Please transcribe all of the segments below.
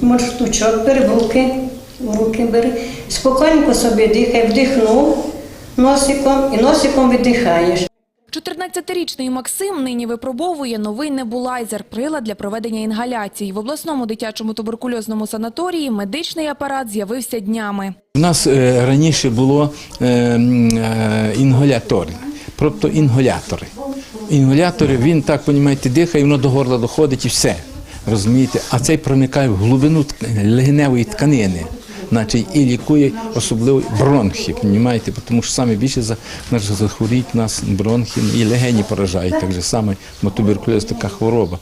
може штучок, бери в руки, в руки бери, спокійно собі дихай, вдихнув носиком і носиком видихаєш. 14-річний Максим нині випробовує новий небулайзер – прилад для проведення інгаляцій. В обласному дитячому туберкульозному санаторії медичний апарат з'явився днями. У нас е, раніше було е, е, інгалятори, тобто інгалятори. Інгалятори, він так, понімаєте, дихає, воно до горла доходить і все. Розумієте? А цей проникає в глибину легеневої тканини. Значить, і лікує особливо бронхи, розумієте? тому що саме більше за у нас бронхи і легені поражають. Так же саме туберкульоз така хвороба.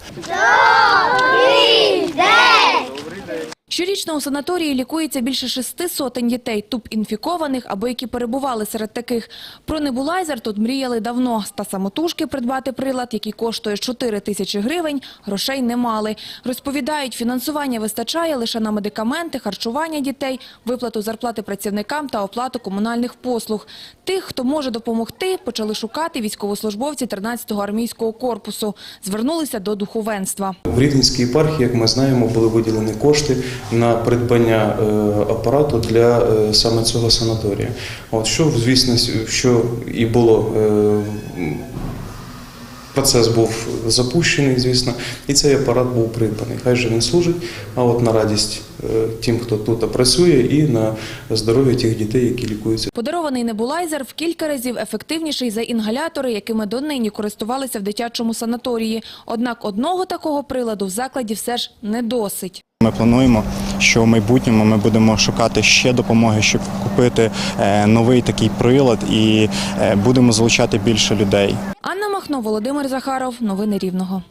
Щорічно у санаторії лікується більше шести сотень дітей, туб-інфікованих або які перебували серед таких. Про небулайзер тут мріяли давно. Та самотужки придбати прилад, який коштує 4 тисячі гривень, грошей не мали. Розповідають, фінансування вистачає лише на медикаменти, харчування дітей, виплату зарплати працівникам та оплату комунальних послуг. Тих, хто може допомогти, почали шукати військовослужбовці 13-го армійського корпусу. Звернулися до духовенства. В Рівненській єпархії, як ми знаємо, були виділені кошти на придбання е, апарату для е, саме цього санаторія. От що, звісно, що і було. Процес був запущений, звісно, і цей апарат був придбаний. Хай же він служить, а от на радість е, тим, хто тут працює, і на здоров'я тих дітей, які лікуються. Подарований небулайзер в кілька разів ефективніший за інгалятори, якими донині користувалися в дитячому санаторії. Однак одного такого приладу в закладі все ж не досить. Ми плануємо, що в майбутньому ми будемо шукати ще допомоги, щоб купити е, новий такий прилад, і е, будемо залучати більше людей. Анна Махно, Володимир Захаров. Новини Рівного.